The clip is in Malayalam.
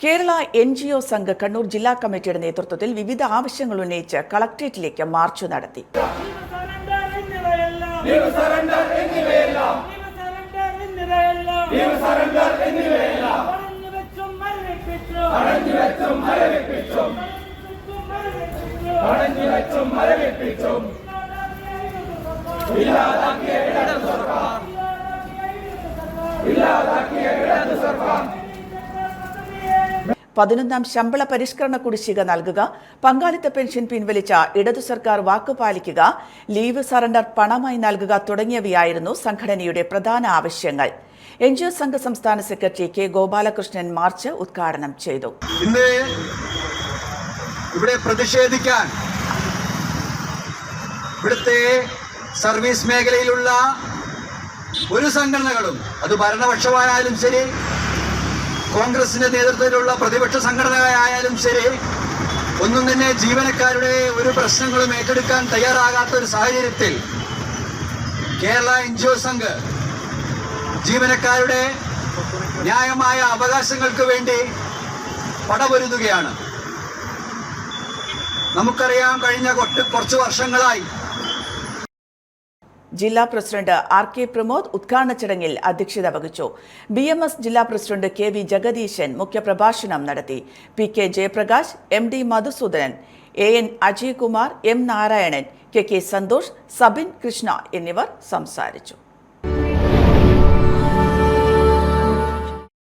Kerala N G O Sangh Kannur ജില്ലാ കമ്മിറ്റിയുടെ നേതൃത്വത്തിൽ വിവിധ ആവശ്യങ്ങൾ ഉന്നയിച്ച് കളക്ട്രേറ്റിലേക്ക് മാർച്ച് നടത്തി ഇല്ലാതാക്കിയ എന്നിവയെല്ലാം. പതിനൊന്നാം ശമ്പള പരിഷ്കരണ കുടിശ്ശിക നൽകുക പങ്കാളിത്ത പെൻഷൻ പിൻവലിച്ച ഇടതു സർക്കാർ വാക്കുപാലിക്കുക ലീവ് സറണ്ടർ പണമായി നൽകുക തുടങ്ങിയവയായിരുന്നു സംഘടനയുടെ പ്രധാന ആവശ്യങ്ങൾ. എൻ ജി ഒ സംഘ സംസ്ഥാന സെക്രട്ടറി കെ ഗോപാലകൃഷ്ണൻ മാർച്ച് ഉദ്ഘാടനം ചെയ്തു. ഇന്ന് ഇവിടെ പ്രതിഷേധിക്കാൻ ഇവിടുത്തെ സർവീസ് മേഖലയിലുള്ള ഒരു സംഘടനകളും അത് ഭരണപക്ഷമായാലും ശരി കോൺഗ്രസിന്റെ നേതൃത്വത്തിലുള്ള പ്രതിപക്ഷ സംഘടനയായാലും ശരി ഒന്നും തന്നെ ജീവനക്കാരുടെ ഒരു പ്രശ്നങ്ങളും ഏറ്റെടുക്കാൻ തയ്യാറാകാത്ത ഒരു സാഹചര്യത്തിൽ Kerala N G O Sangh ജീവനക്കാരുടെ ന്യായമായ അവകാശങ്ങൾക്ക് വേണ്ടി പടപൊരുതുകയാണ്. നമുക്കറിയാം കഴിഞ്ഞ കുറച്ച് വർഷങ്ങളായി ജില്ലാ പ്രസിഡന്റ് ആർ കെ പ്രമോദ് ഉദ്ഘാടന ചടങ്ങിൽ അധ്യക്ഷത വഹിച്ചു. ബി എം എസ് ജില്ലാ പ്രസിഡന്റ് കെ വി ജഗദീശൻ മുഖ്യപ്രഭാഷണം നടത്തി. P K Jayaprakash M D Madhusoodanan A N Ajaykumar M Narayanan K K Santhosh Sabin Krishna എന്നിവർ സംസാരിച്ചു.